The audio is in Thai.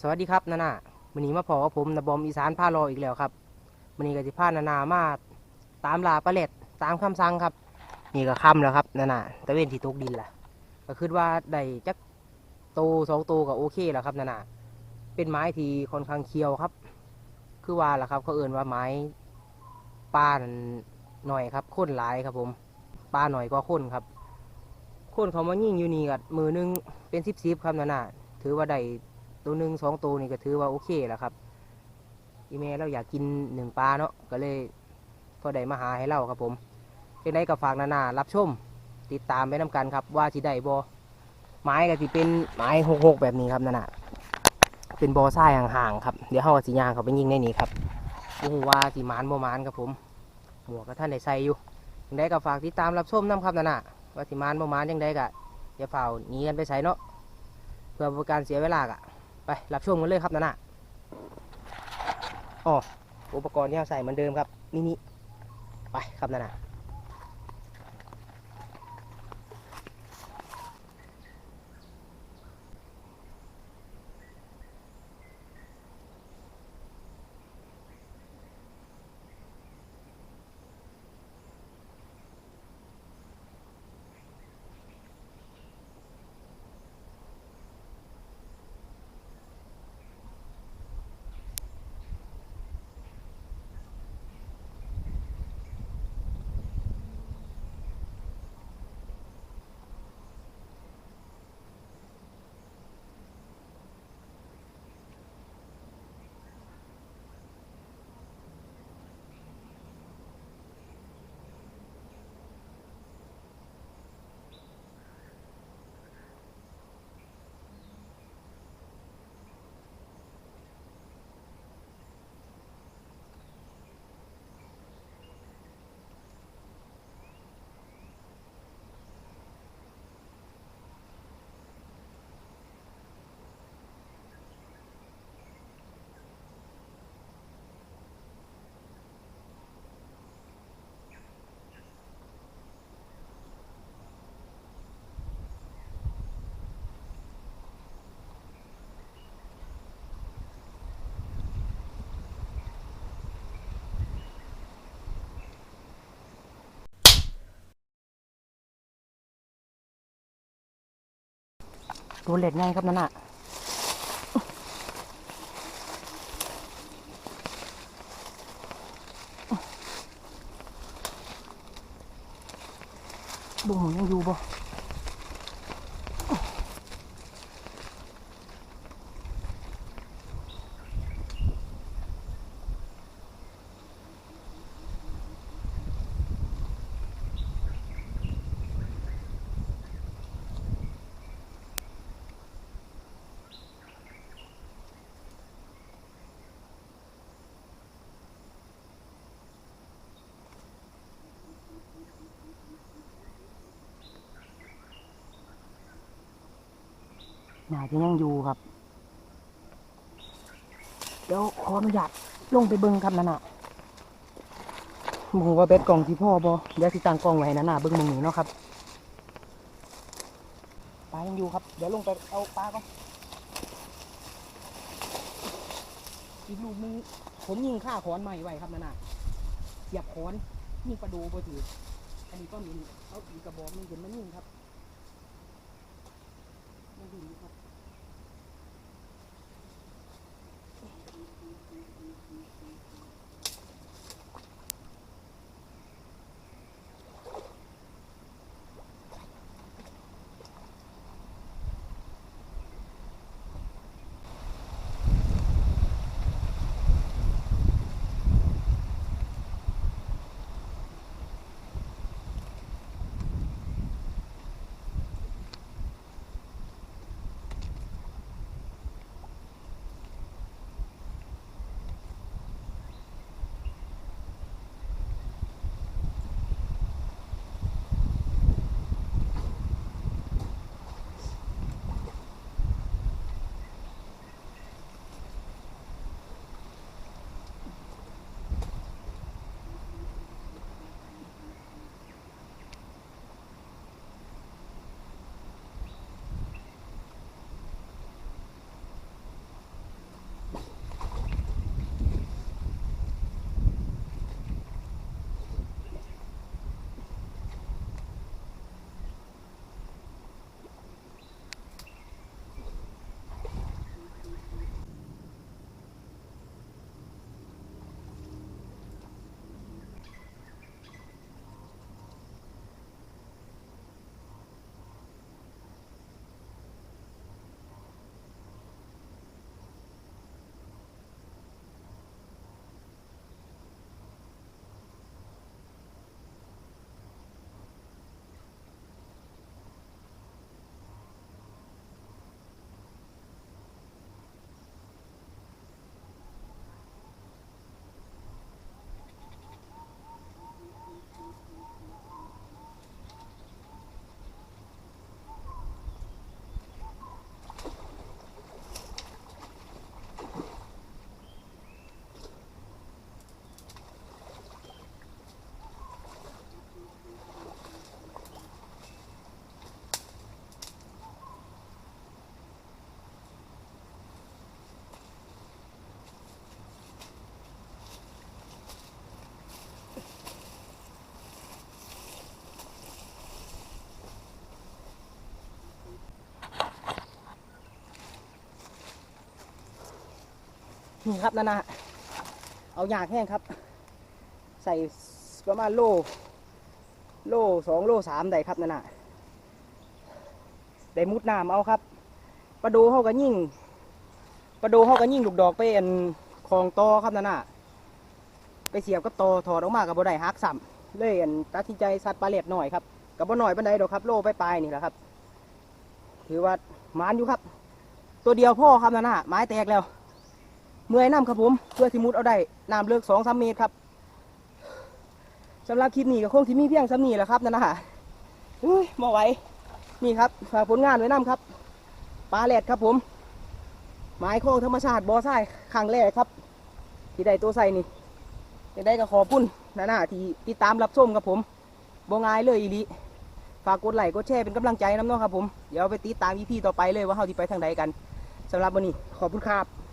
สวัสดีครับนานาวันนี้มาพอกับผมนะบอมอีสานพารออีกแล้วครับวันนี้ก็จะพานานามาตามลาปลาเล็ดตามคำสั่งครับ นี่ก็ค่ำแล้วครับนานาตะเวนที่ตกดินแหละก็คิดว่าได้จักโตสองโตก็โอเคแล้วครับนานาเป็นไม้ที่ค่อนข้างเคียวครับ คือว่าล่ะครับ เขาเอื่นว่าไม้ปลานหน่อยครับข้นหลายครับผมปลาหน่อยก็ข้นครับข้นเขามายิ่งอยู่นี่กับมือนึงเป็นสิบสิบครับนานาถือว่าได้ ตัวหนึ่งสองตัวนี่ก็ถือว่าโอเคแล้วครับ อีเมลเราอยากกินหนึ่งปลาเนาะก็เลยพอได้มาหาให้เราครับผมเป็นไดก็ฝากนานารับชม ติดตามไปนำกันครับ ว่าสิได้บอไม้ก็สิเป็นไม้หกหกแบบนี้ครับนานาเป็นบอทรายห่างๆครับเดี๋ยวเขาก็สิยางเขาไปยิงในนี้ครับโอ้โหว่าสิหมานบ่มานครับผมหมวกก็ท่านได้ใส่อยู่ยังไดก็ฝากติดตามรับชมน้ำครับนานาว่าสิหมานบ่มานยังไดก็อย่าเฝ้าหนีกันไปใส่เนาะเพื่อเป็นการเสียเวลากะ ไปรับชมกันเลยครับนั่นน่ะอ๋ออุปกรณ์ที่เราใส่เหมือนเดิมครับมินิไปครับนั่นน่ะ โดนเล็ดง่ายครับนั่นอะบุ้งหมูยังอยู่บ่ น่าจะยังอยู่ครับ เดี๋ยวขออนุญาตลงไปเบิ้งครับนั่นน่ะมึงว่าเบ็ดกล่องที่พ่อบ่เดี๋ยวสิตังกล่องไว้นั่นน่ะเบิ้งมึงนี่เนาะครับปลายังอยู่ครับ เดี๋ยวลงไปเอาปลาก่อนอีกลูกนึงผมยิงข้าขอนใหม่ไว้ครับนั่นน่ะเสียบขอนยิงปลาดูบ่ถืออันนี้ก็มีเอาอีกกระบอกหนึงเห็นมันยิงครับยังอยู่ครับ นี่ครับนั่นนะเอาหยากแห้งครับ ใส่ประมาณโล โลสองโลสามได้ครับนั่นนะได้มุดน้ำเอาครับปลาโดเขาก็ยิ่งปลาโดเขาก็ยิ่งลูกดอกไปอันคลองตอครับนั่นนะไปเสียบกับตอถอดออกมากับบ่ได้ฮักซ้ำเลยอันตัดสินใจสัตว์ปลาเล็ดหน่อยครับกับบ่หน่อยบันไดดอกครับ โลไปปลายนี่แหละครับ ถือว่ามานอยู่ครับ ตัวเดียวพ่อครับนั่นนะไม้แตกแล้ว เมื่อยน้ำครับผม เพื่อที่มุดเอาได้น้ำเลือกสองสามเมตรครับสำหรับคลิปนี้ก็คงที่มีเพียงสำนีแหละครับนั่นนะฮะอุ้ยมาไหวนี่ครับฝากผลงานไว้น้ำครับปลาแหลดครับผมไม้โค้งธรรมชาติบอไส้ครั้งแรกครับ ที่ได้ตัวใส่นี่จะได้ก็ขอพุ่นนะนะที่ติดตามรับชมครับผมบ่ง่ายเลยอีลีฝากกดไลค์กดแชร์เป็นกำลังใจน้ำน้องครับผม เดี๋ยวไปติดตามอีพีต่อไปเลยว่าเขาที่ไปทางใดกันสำหรับวันนี้ขอบคุณครับ